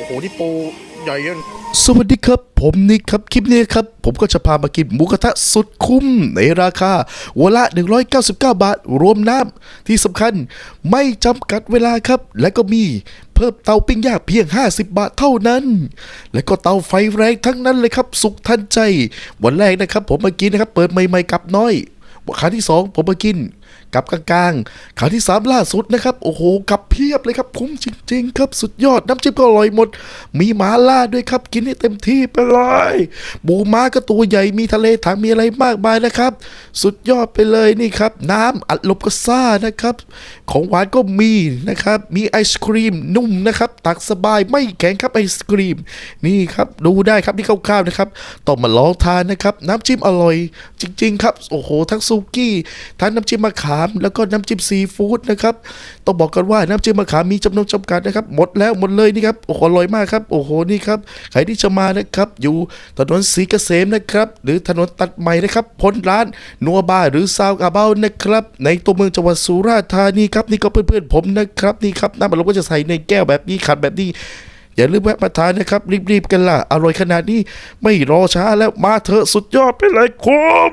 โอ้โหนี่ปูใหญ่ยังสวัสดีครับ ผมนิกครับคลิปนี้ครับ ผมก็จะพามากินหมูกระทะสุดคุ้มในราคาวันละ 199 บาท รวมน้ำที่สำคัญไม่จำกัดเวลาครับ และก็มีเพิ่มเตาปิ้งย่างเพียง 50 บาทเท่านั้น และก็เตาไฟแรงทั้งนั้นเลยครับ สุกทันใจ วันแรกนะครับ ผมมากินนะครับ เปิดใหม่ๆกับน้อย ครั้งที่สองผมมากินกับกลางๆครั้งที่สามล่าสุดนะครับ โอ้โหกับเพียบเลยครับคุ้มจริง ๆ ครับสุดยอดน้ำจิ้มก็อร่อยหมด มีหมาล่าด้วยครับ กินให้เต็มที่ไปเลยบูม้าก็ตัวใหญ่มีทะเลถังมีอะไรมากมายนะครับ สุดยอดไปเลยนี่ครับ น้ำอัดลมก็ซ่านะครับ ของหวานก็มีนะครับ มีไอศครีมนุ่มนะครับ ตักสบายไม่แข็งครับไอศครีม นี่ครับดูได้ครับที่คร่าวๆนะครับต้องมาลองทานนะครับ น้ำจิ้มอร่อย จริง ๆ ครับ โอ้โหทั้งซุกี้ทั้งน้ำจิ้มมะขาม แล้วก็น้ำจิ้มซีฟู้ดนะครับต้องบอกกันว่าน้ำจิ้มมะขามมีจำนวนจำกัดนะครับหมดแล้วหมดเลยนี่ครับโอ้โหอร่อยมากครับโอ้โหนี่ครับใครที่จะมานะครับ อยู่ถนนศรีเกษมนะครับ หรือถนนตัดใหม่นะครับพ้นร้านนัวบาร์หรือซาวกาเบ้านะครับ ในตัวเมืองจังหวัดสุราษฎร์ธานีครับนี่ก็เพื่อนๆผมนะครับนี่ครับน้ำมันลมก็จะใส่ในแก้วแบบนี้ขัดแบบนี้อย่าลืมแวะมาทานนะครับ รีบๆกันล่ะ อร่อยขนาดนี้ ไม่รอช้าแล้วมาเถอะสุดยอดไปเลยคุ้ม